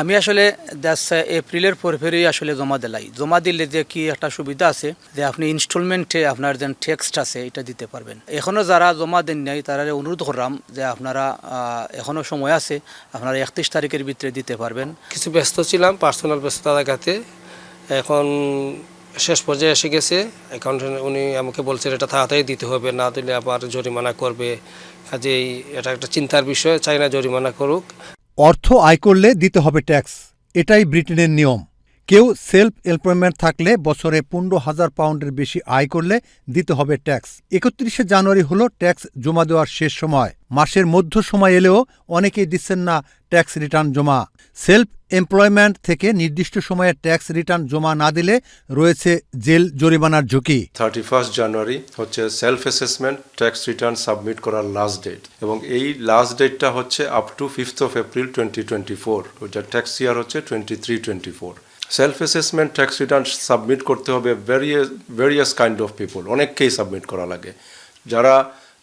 আমি আসলে এপ্রিলের পরপরই আসলে জমা দিলাই। জমা দিলে যে কি একটা সুবিধা আছে যে আপনি ইনস্টলমেন্টে আপনার যে টেক্সট আছে এটা দিতে পারবেন। এখনও যারা জমা দেন নাই তারা অনুরোধ করলাম যে আপনারা আহ, এখনও সময় আছে আপনারা একত্রিশ তারিখের ভিতরে দিতে পারবেন। কিছু ব্যস্ত ছিলাম পার্সোনাল ব্যস্ততা দেখাতে এখন শেষ পর্যায়ে এসে গেছে। এখন উনি আমাকে বলছেন এটা তাড়াতাড়ি দিতে হবে না দিলে আবার জরিমানা করবে। কাজেই এটা একটা চিন্তার বিষয় চাই না জরিমানা করুক। অর্থ আয় করলে দিতে হবে ট্যাক্স। এটাই ব্রিটেনের নিয়ম। কেউ সেলফ এমপ্লয়মেন্ট থাকলে বছরে পনেরো হাজার পাউন্ডের বেশি আয় করলে দিতে হবে ট্যাক্স। একত্রিশে জানুয়ারি হল ট্যাক্স জমা দেওয়ার শেষ সময়। মাসের মধ্য সময় এলেও অনেকেই দিচ্ছেন না ট্যাক্স রিটার্ন জমা। সেলফ এমপ্লয়মেন্ট থেকে নির্দিষ্ট সময়ে ট্যাক্স রিটার্ন জমা না দিলে রয়েছে জেল জরিমানার ঝুঁকি। থার্টি ফার্স্ট জানুয়ারি হচ্ছে self assessment tax return submit করার লাস্ট ডেট এবং এই লাস্ট ডেটটা হচ্ছে up to fifth of April twenty twenty four tax year হচ্ছে twenty three twenty four self assessment tax return submit করতে হবে various various kind of people অনেককেই submit করা লাগে। যারা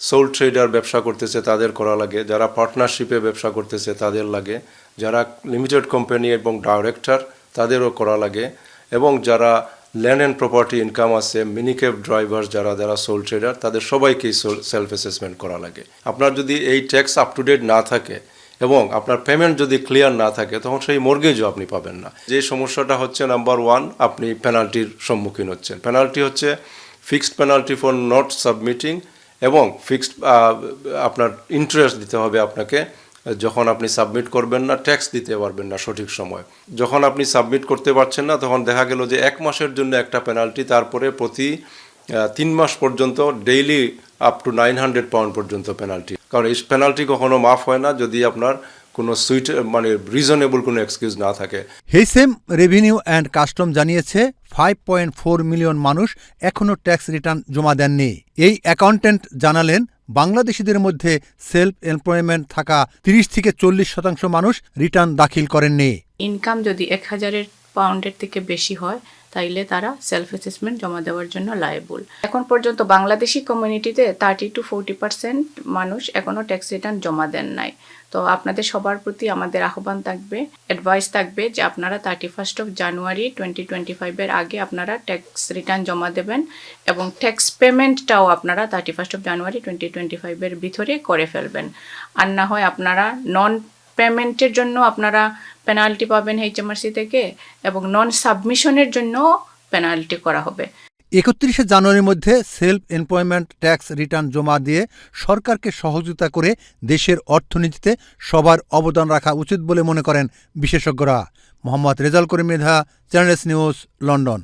সোল ট্রেডার ব্যবসা করতেছে তাদের করা লাগে, যারা পার্টনারশিপে ব্যবসা করতেছে তাদের লাগে। যারা লিমিটেড কোম্পানি এবং ডাইরেক্টর তাদেরও করা লাগে। এবং যারা ল্যান্ড অ্যান্ড প্রপার্টি ইনকাম আছে মিনিকেপ ড্রাইভার যারা যারা সোল ট্রেডার তাদের সবাইকেই সেলফ অ্যাসেসমেন্ট করা লাগে। আপনার যদি এই ট্যাক্স আপ টু ডেট না থাকে এবং আপনার পেমেন্ট যদি ক্লিয়ার না থাকে, তখন সেই মর্গেজও আপনি পাবেন না। যে সমস্যাটা হচ্ছে নাম্বার ওয়ান আপনি পেনাল্টির সম্মুখীন হচ্ছেন। পেনাল্টি হচ্ছে fixed penalty for not submitting এবং ফিক্সড আপনার ইন্টারেস্ট দিতে হবে আপনাকে। যখন আপনি সাবমিট করবেন না ট্যাক্স দিতে পারবেন না সঠিক সময়। যখন আপনি সাবমিট করতে পারছেন না, তখন দেখা গেল যে এক মাসের জন্য একটা পেনাল্টি তারপরে প্রতি তিন মাস পর্যন্ত daily up to nine hundred pound পর্যন্ত পেনাল্টি কারণ এই পেনাল্টি কখনো মাফ হয় না, যদি আপনার কোনো সুইট মানে রিজনেবল কোনো এক্সকিউজ না থাকে। হেইসেম রেভিনিউ অ্যান্ড কাস্টম জানিয়েছে ফাইভ পয়েন্ট ফোর মিলিয়ন মানুষ এখনও ট্যাক্স রিটার্ন জমা দেননি। এই অ্যাকাউন্টেন্ট জানালেন বাংলাদেশিদের মধ্যে সেলফ এমপ্লয়মেন্ট থাকা তিরিশ থেকে চল্লিশ শতাংশ মানুষ রিটার্ন দাখিল করেননি। ইনকাম যদি এক হাজারের পাউন্ডের থেকে বেশি হয়, তাইলে তারা সেলফ অ্যাসেসমেন্ট জমা দেওয়ার জন্য লায়েবল এখন পর্যন্ত বাংলাদেশি কমিউনিটিতে থার্টি টু ফোরটি পার্সেন্ট মানুষ এখনও ট্যাক্স রিটার্ন জমা দেন নাই। তো আপনাদের সবার প্রতি আমাদের আহ্বান থাকবে অ্যাডভাইস থাকবে যে আপনারা thirty first of January twenty twenty ফাইভের আগে আপনারা ট্যাক্স রিটার্ন জমা দেবেন এবং ট্যাক্স পেমেন্টটাও আপনারা thirty first of January twenty twenty ফাইভের ভিতরে করে ফেলবেন। আর না হয় আপনারা নন পেমেন্টের জন্য আপনারা পেনাল্টি পাবেন এইচএমআরসি থেকে এবং নন সাবমিশনের জন্য পেনাল্টি করা হবে। একত্রিশে জানুয়ারির মধ্যে সেলফ এমপ্লয়মেন্ট ট্যাক্স রিটার্ন জমা দিয়ে সরকারকে সহযোগিতা করে দেশের অর্থনীতিতে সবার অবদান রাখা উচিত বলে মনে করেন বিশেষজ্ঞরা। মোহাম্মদ রেজাল করিম মেধা চ্যানেলস নিউজ, লন্ডন।